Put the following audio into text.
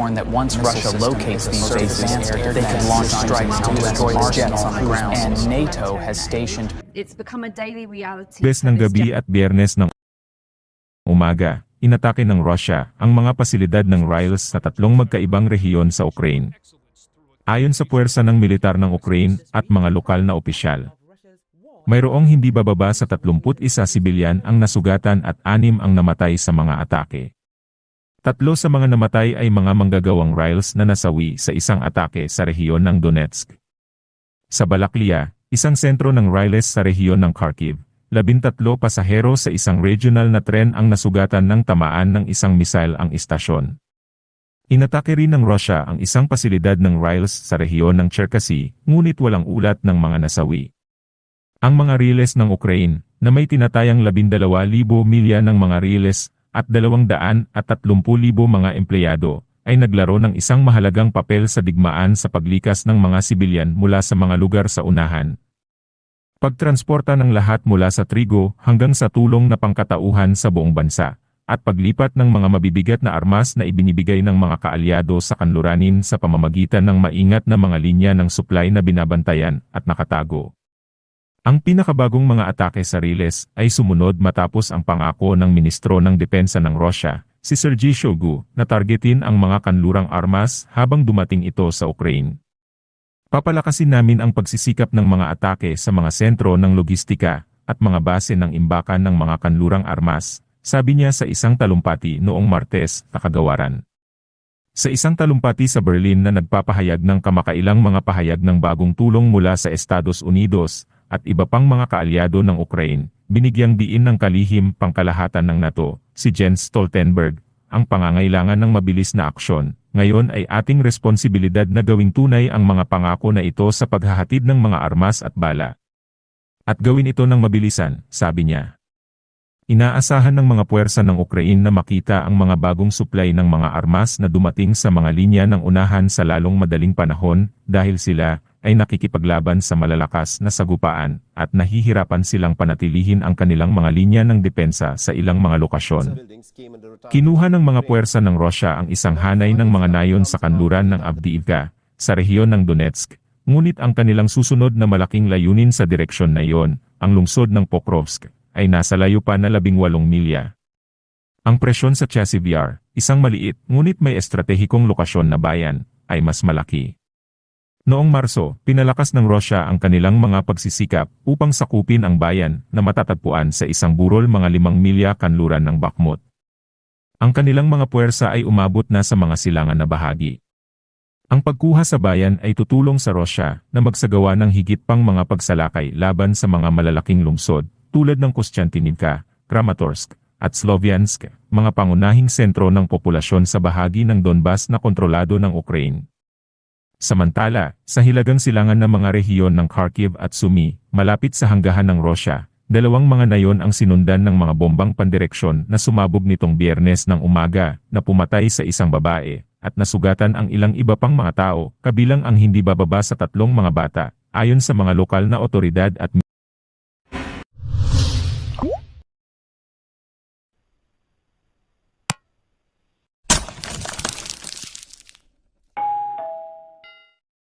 warned that once Russia locates these bases, they could launch strikes to destroy the jets on the ground. And NATO has stationed It's become a daily reality. Bes ng gabi at biyernes ng umaga, inatake ng Russia ang mga pasilidad ng Riles sa tatlong magkaibang rehiyon sa Ukraine. Ayon sa puwersa ng militar ng Ukraine at mga lokal na opisyal, mayroong hindi bababa sa 31 sibilyan ang nasugatan at anim ang namatay sa mga atake. Tatlo sa mga namatay ay mga manggagawang Riles na nasawi sa isang atake sa rehiyon ng Donetsk. Sa Balaklia, isang sentro ng Riles sa rehiyon ng Kharkiv, labintatlo pasahero sa isang regional na tren ang nasugatan ng tamaan ng isang missile ang istasyon. Inatake rin ng Russia ang isang pasilidad ng Riles sa rehiyon ng Cherkasy, ngunit walang ulat ng mga nasawi. Ang mga riles ng Ukraine, na may tinatayang 12,000 milya ng mga riles at 230,000 mga empleyado, ay naglaro ng isang mahalagang papel sa digmaan sa paglikas ng mga sibilyan mula sa mga lugar sa unahan. Pagtransporta ng lahat mula sa trigo hanggang sa tulong na pangkatauhan sa buong bansa, at paglipat ng mga mabibigat na armas na ibinibigay ng mga kaalyado sa kanluranin sa pamamagitan ng maingat na mga linya ng supply na binabantayan at nakatago. Ang pinakabagong mga atake sa Riles ay sumunod matapos ang pangako ng Ministro ng Depensa ng Russia, si Sergei Shoigu, na targetin ang mga kanlurang armas habang dumating ito sa Ukraine. Papalakasin namin ang pagsisikap ng mga atake sa mga sentro ng logistika at mga base ng imbakan ng mga kanlurang armas, sabi niya sa isang talumpati noong Martes, nakagawaran. Sa isang talumpati sa Berlin na nagpapahayag ng kamakailang mga pahayag ng bagong tulong mula sa Estados Unidos at iba pang mga kaalyado ng Ukraine, binigyang diin ng kalihim pangkalahatan ng NATO, si Jens Stoltenberg, ang pangangailangan ng mabilis na aksyon. Ngayon ay ating responsibilidad na gawing tunay ang mga pangako na ito sa paghahatid ng mga armas at bala. At gawin ito ng mabilisan, sabi niya. Inaasahan ng mga puwersa ng Ukraine na makita ang mga bagong supply ng mga armas na dumating sa mga linya ng unahan sa lalong madaling panahon dahil sila ay nakikipaglaban sa malalakas na sagupaan at nahihirapan silang panatilihin ang kanilang mga linya ng depensa sa ilang mga lokasyon. Kinuha ng mga puwersa ng Russia ang isang hanay ng mga nayon sa kanluran ng Avdiivka, sa rehiyon ng Donetsk, ngunit ang kanilang susunod na malaking layunin sa direksyon na iyon, ang lungsod ng Pokrovsk, ay nasa layo pa na 18 milya. Ang presyon sa Chasivyar, isang maliit ngunit may estratehikong lokasyon na bayan, ay mas malaki. Noong Marso, pinalakas ng Russia ang kanilang mga pagsisikap upang sakupin ang bayan na matatagpuan sa isang burol mga limang milya kanluran ng Bakhmut. Ang kanilang mga puwersa ay umabot na sa mga silangan na bahagi. Ang pagkuha sa bayan ay tutulong sa Russia na magsagawa ng higit pang mga pagsalakay laban sa mga malalaking lungsod tulad ng Kostiantynivka, Kramatorsk, at Sloviansk, mga pangunahing sentro ng populasyon sa bahagi ng Donbas na kontrolado ng Ukraine. Samantala, sa hilagang silangan ng mga rehiyon ng Kharkiv at Sumy, malapit sa hanggahan ng Russia, dalawang mga nayon ang sinundan ng mga bombang pandireksyon na sumabog nitong biyernes ng umaga na pumatay sa isang babae at nasugatan ang ilang iba pang mga tao, kabilang ang hindi bababa sa tatlong mga bata, ayon sa mga lokal na otoridad at